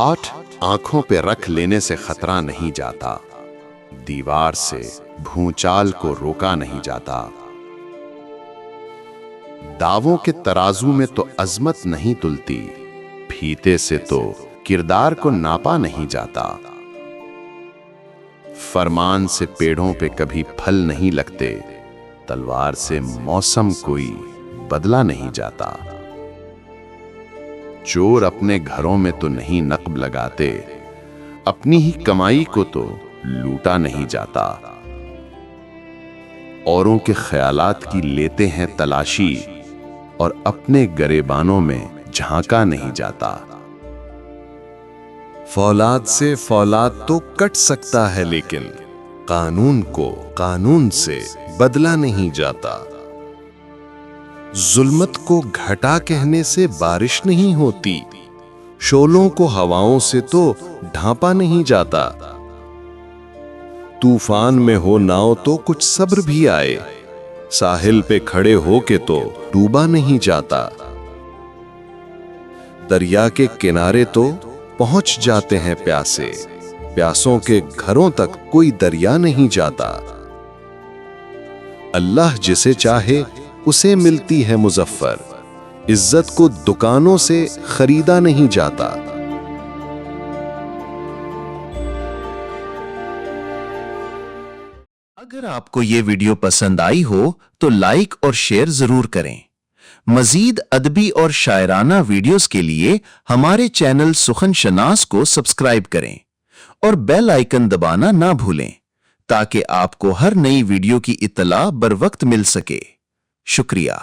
हाथ आँखों पे रख लेने से खतरा नहीं जाता। दीवार से भूचाल को रोका नहीं जाता। दावों के तराजू में तो अजमत नहीं तुलती, फीते से तो किरदार को नापा नहीं जाता। फरमान से पेड़ों पे कभी फल नहीं लगते, तलवार से मौसम कोई बदला नहीं जाता। चोर अपने घरों में तो नहीं नकब लगाते, अपनी ही कमाई को तो लूटा नहीं जाता। औरों के ख्यालात की लेते हैं तलाशी और अपने गरेबानों में झांका नहीं जाता। फौलाद से फौलाद तो कट सकता है, लेकिन कानून को कानून से बदला नहीं जाता। जुल्मत को घटा कहने से बारिश नहीं होती। शोलों को हवाओं से तो ढांपा नहीं जाता। तूफ़ान में हो नाव तो कुछ सब्र भी आए। साहिल पे खड़े हो के तो डूबा नहीं जाता। दरिया के किनारे तो पहुँच जाते हैं प्यासे। प्यासों के घरों तक कोई दरिया नहीं जाता। अल्लाह जिसे चाहे उसे मिलती है मुजफ्फर। इज़्ज़त को दुकानों से खरीदा नहीं जाता। अगर आपको ये वीडियो पसंद आई हो तो लाइक और शेयर ज़रूर करें। मजीद अदबी और शायराना वीडियोस के लिए हमारे चैनल सुखन शनास को सब्सक्राइब करें और बेल आइकन दबाना ना भूलें, ताकि आपको हर नई वीडियो की इतला बर वक्त मिल सके। শুক্রিয়া।